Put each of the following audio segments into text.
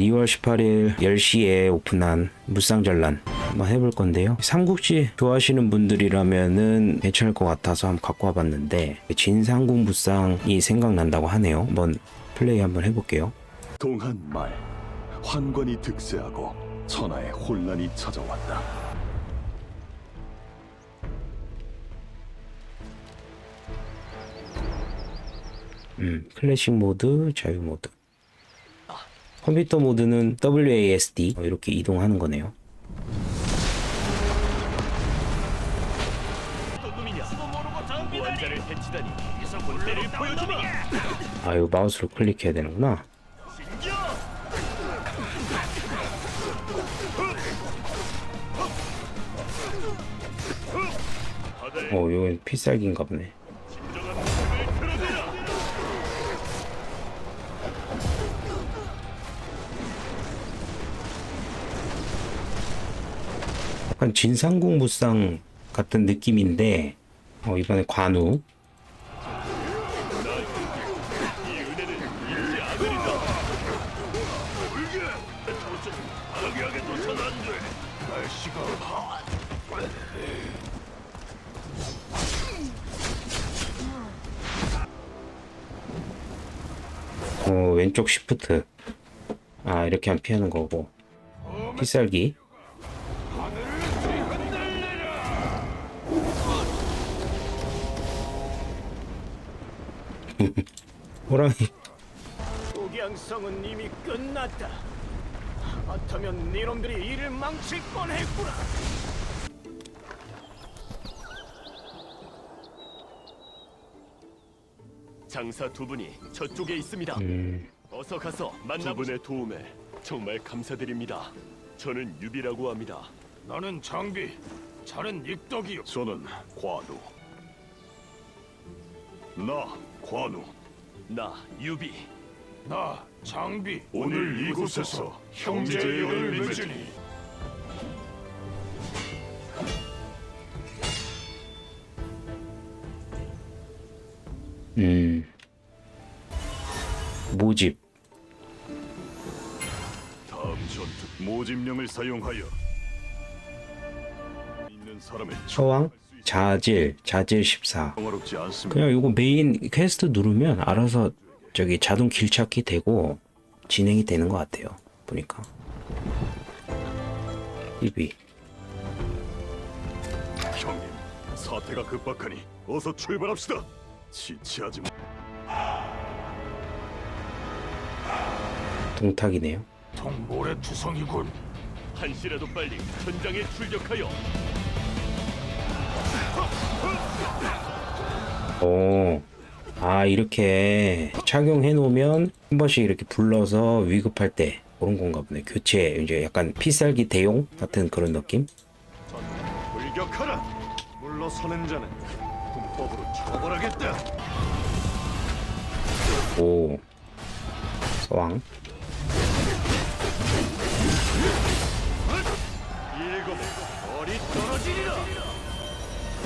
2월 18일 10시에 오픈한 무쌍전란 한번 해볼 건데요. 삼국지 좋아하시는 분들이라면은 괜찮을 것 같아서 한번 갖고 와봤는데 진상국 무쌍이 생각난다고 하네요. 한번 플레이 한번 해볼게요. 동한 말 환관이 득세하고 천하에 혼란이 찾아왔다. 음, 클래식 모드, 자유 모드. 컴퓨터 모드는 WASD 어, 이렇게 이동하는 거네요. 아, 이거 마우스로 클릭해야 되는구나. 어, 이건 필살기인가 보네. 약간 진상국 무쌍 같은 느낌인데, 어, 이번에 관우. 어, 왼쪽 시프트. 아, 이렇게 하면 피하는 거고. 필살기. 호랑이. 독양성은 이미 끝났다. 하마터면 니놈들이 일을 망칠 뻔했구나. 장사 두 분이 저쪽에 있습니다. 음, 어서 가서 만나보자 두 분의 도움에 정말 감사드립니다. 저는 유비라고 합니다. 나는 장비 저는 익덕이요. 저는 관우. 나 관우. 나 유비 나 장비 오늘 이곳에서 형제의 연을 맺으니 음. 모집. 다음 전투 모집령을 사용하여 있는 사람의 처왕, 자질, 자질 14. 평화롭지 않습니다. 그냥 이거 메인 퀘스트 누르면 알아서 저기 자동 길 찾기 되고 진행이 되는 것 같아요. 보니까. 1비. 형님, 사태가 급박하니 어서 출발합시다. 지체하지 마. 동탁이네요. 동물의 투성이군 한시라도 빨리 전장에 출격하여 오. 아, 이렇게 착용해 놓으면 한 번씩 이렇게 불러서 위급할 때 그런 건가 보네. 교체, 이제 약간 피살기 대용 같은 그런 느낌? 불격하라. 물러서는 자는 군법으로 처벌하겠다. 오. 서왕. 일곱 머리 떨어지리라.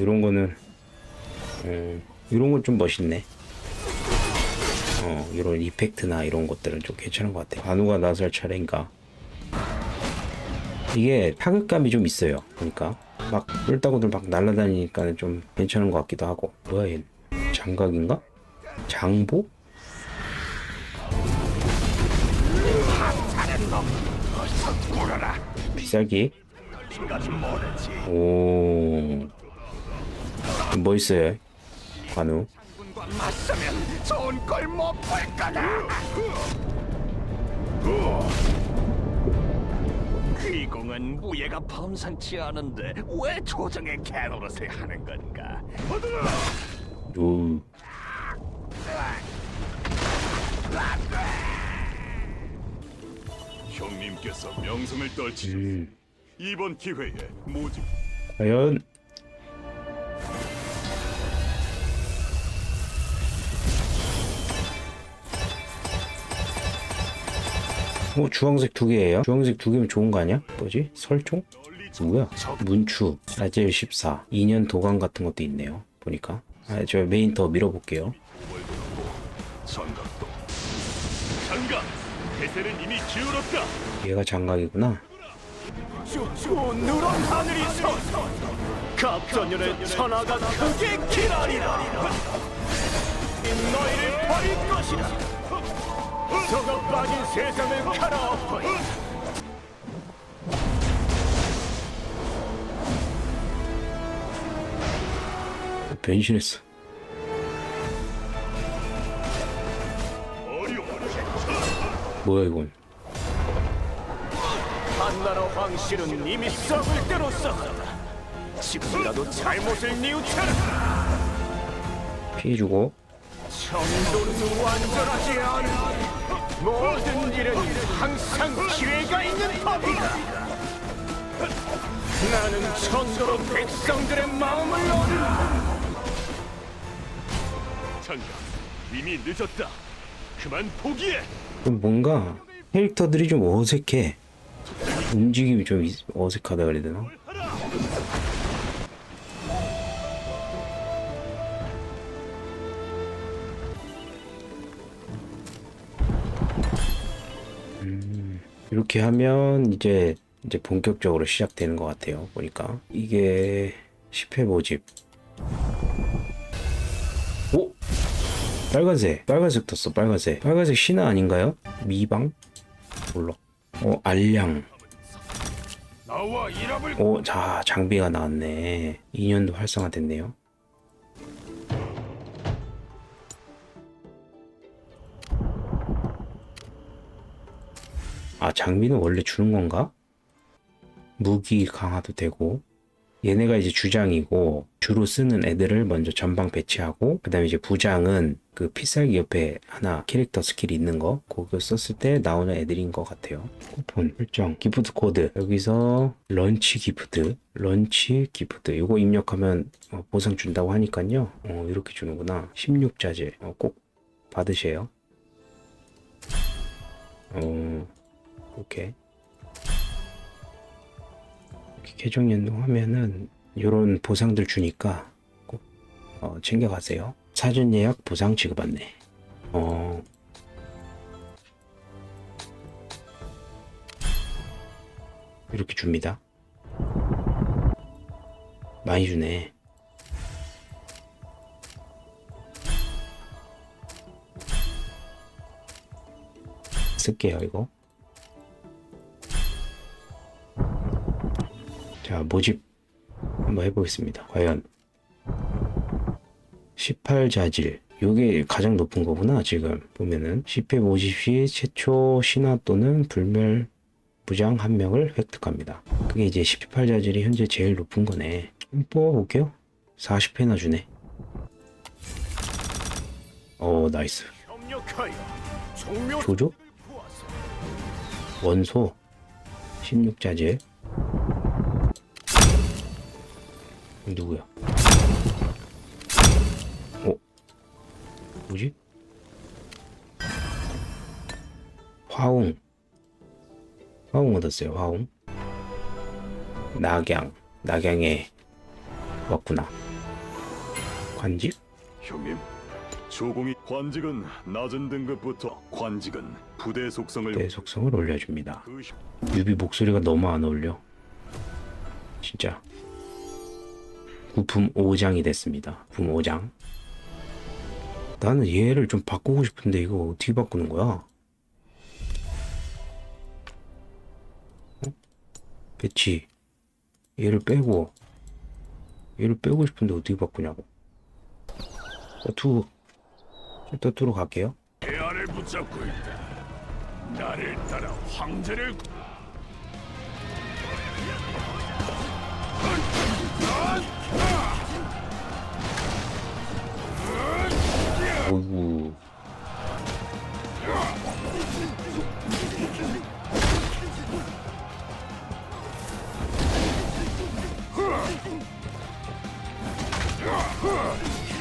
이런 거는 음, 이런 건 좀 멋있네. 어, 이런 이펙트나 이런 것들은 좀 괜찮은 것 같아. 관우가 나설 차례인가. 이게 타격감이 좀 있어요. 그러니까 막 뿔따구들 막 날아다니니까 좀 괜찮은 것 같기도 하고. 뭐야 얘? 장각인가? 장보? 비쌀기. 오. 뭐 있어요? 관우. 맞서면 좋은 걸 못 볼 거다 귀공은 무예가 범상치 않은데 왜 조정의 개노릇을 하는 건가 오. 형님께서 명성을 떨치셨. 음. 이번 기회에 모집 과연 어 주황색 두 개예요 주황색 두 개면 좋은 거 아니야? 뭐지? 설총? 누구야? 문추 라젤 14 2년 도감 같은 것도 있네요 보니까 아, 저 메인 더 밀어볼게요. 얘가 장각이구나. 갑전연의 천하가 크게 기다리라. 너희를 버릴 것이다. 저가 빠진 세상을 갈아엎어야 변신했어. 뭐야 이건? 한나라 황실은 이미 썩을 대로 썩었다. 지금이라도 잘못을 뉘우쳐라. 피해주고 정도는 완전하지 않아. 모든 일은 항상 기회가 있는 법이다. 나는 천도로 백성들의 마음을 얻는다. 장가, 이미 늦었다. 그만 포기해. 좀 뭔가 캐릭터들이 좀 어색해. 움직임이 좀 이- 어색하다 그래야 되나? 이렇게 하면 이제 이제 본격적으로 시작되는 것 같아요. 보니까 이게 10회 모집. 오! 빨간색, 빨간색 떴어, 빨간색. 빨간색 신화 아닌가요? 미방? 몰라. 어, 알량. 오, 자, 장비가 나왔네. 2년도 활성화됐네요. 아, 장비는 원래 주는 건가? 무기 강화도 되고, 얘네가 이제 주장이고, 주로 쓰는 애들을 먼저 전방 배치하고, 그 다음에 이제 부장은 그 필살기 옆에 하나 캐릭터 스킬이 있는 거, 그거 썼을 때 나오는 애들인 것 같아요. 쿠폰, 설정, 기프트 코드. 여기서 런치 기프트, 런치 기프트. 이거 입력하면 어, 보상 준다고 하니까요. 어, 이렇게 주는구나. 16자재. 어, 꼭 받으세요. 어, 이렇게. 이렇게 계정 연동하면은 이런 보상들 주니까 꼭 어, 챙겨가세요. 사전 예약 보상 지급 안내. 어. 이렇게 줍니다. 많이 주네. 쓸게요, 이거. 자, 모집 한번 해보겠습니다. 과연 18자질. 요게 가장 높은 거구나, 지금. 보면은 10회 모집 시 최초 신화 또는 불멸 부장 한 명을 획득합니다. 그게 이제 18자질이 현재 제일 높은 거네. 뽑아볼게요. 40회나 주네. 어, 나이스. 조조? 원소 16자재 누구야? 어? 뭐지? 화웅 화웅 얻었어요 화웅 낙양 낙양에 왔구나 관직? 형님, 조공이 관직은 낮은 등급부터 관직은 부대 속성을 내 속성을 올려줍니다 유비 목소리가 너무 안 어울려. 진짜. 부품 5장이 됐습니다. 부품 5장. 나는 얘를 좀 바꾸고 싶은데 이거 어떻게 바꾸는 거야? 어? 배치. 얘를 빼고 얘를 빼고 싶은데 어떻게 바꾸냐고. 투. 투로 갈게요. 대안을 붙잡고 있다. 나를 따라 황제를 어이구.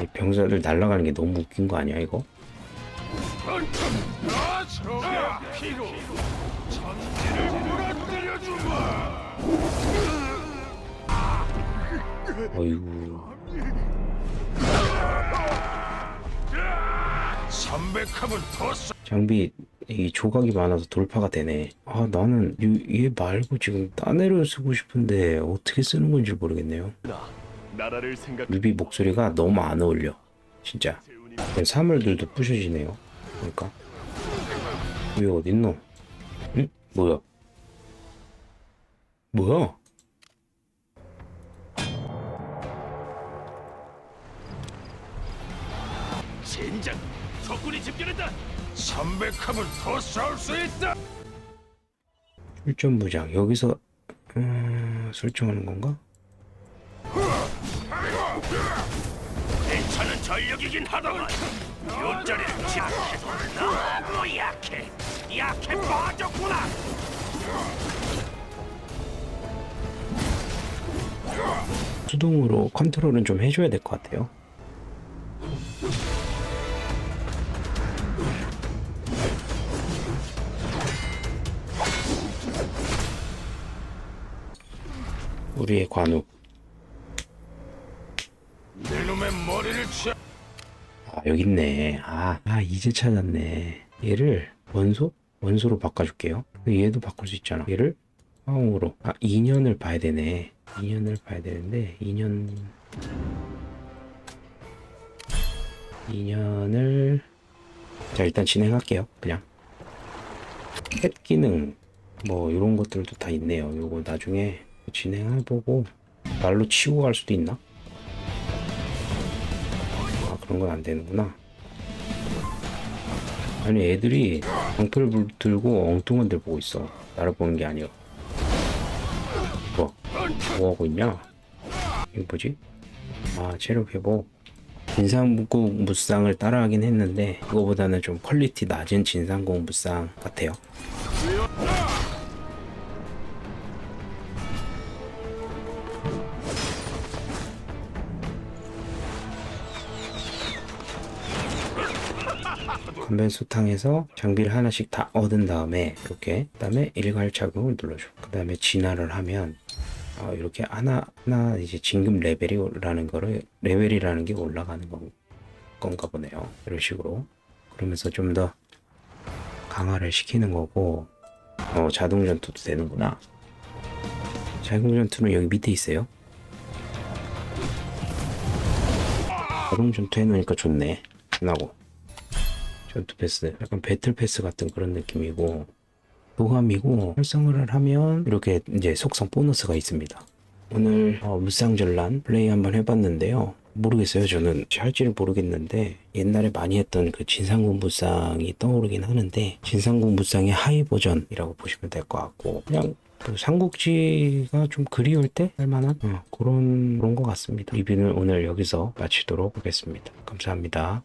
이 병사들 날아가는 게 너무 웃긴 거 아니야 이거? 어이구 삼백함은 더 써. 장비 이 조각이 많아서 돌파가 되네. 아 나는 이- 얘 말고 지금 딴 애를 쓰고 싶은데 어떻게 쓰는 건지 모르겠네요. 나 나라를 생각. 루비 목소리가 너무 안 어울려. 진짜. 사물들도 부셔지네요. 그러니까. 왜 어딨노? 응? 뭐야? 뭐야? 젠장 적군이 집결했다. 300함은 더 싸울 수 있다. 출전 부장 여기서 음, 설정하는 건가? 괜찮은 전력이긴 하더만 뒷자리를 지나해도 너무 약해 약해 빠졌구나 수동으로 컨트롤은 좀 해줘야 될 것 같아요. 우리의 관우. 아, 여기 있네. 아, 아, 이제 찾았네. 얘를 원소? 원소로 바꿔줄게요. 얘도 바꿀 수 있잖아. 얘를 화홍으로. 아, 2년을 봐야 되네. 2년을 봐야 되는데, 2년. 2년을. 자, 일단 진행할게요. 그냥. 캣 기능. 뭐, 이런 것들도 다 있네요. 요거 나중에 진행해보고, 말로 치고 갈 수도 있나? 아 그런 건 안 되는구나. 아니 애들이 방패를 불- 들고 엉뚱한 데 보고 있어. 나를 보는 게 아니야. 뭐? 뭐 하고 있냐? 이거 뭐지? 아 체력 회복. 진상국 무쌍을 따라하긴 했는데 그거보다는 좀 퀄리티 낮은 진상국 무쌍 같아요. 건벤 수탕에서 장비를 하나씩 다 얻은 다음에 이렇게 그 다음에 일괄 착용을 눌러줘. 그 다음에 진화를 하면 어, 이렇게 하나 하나 이제 진급 레벨이라는 거를 레벨이라는 게 올라가는 건, 건가 보네요. 이런 식으로 그러면서 좀 더 강화를 시키는 거고 어, 자동 전투도 되는구나. 자동 전투는 여기 밑에 있어요. 자동 전투 해놓으니까 좋네. 나고. 전투 패스 약간 배틀 패스 같은 그런 느낌이고 도감이고 활성화를 하면 이렇게 이제 속성 보너스가 있습니다. 오늘 어, 무쌍전란 플레이 한번 해봤는데요. 모르겠어요 저는. 할지를 모르겠는데 옛날에 많이 했던 그 진상군 무쌍이 떠오르긴 하는데 진상군 무쌍의 하이 버전이라고 보시면 될 것 같고 그냥 그 삼국지가 좀 그리울 때 할만한 어, 그런 그런 것 같습니다. 리뷰는 오늘 여기서 마치도록 하겠습니다. 감사합니다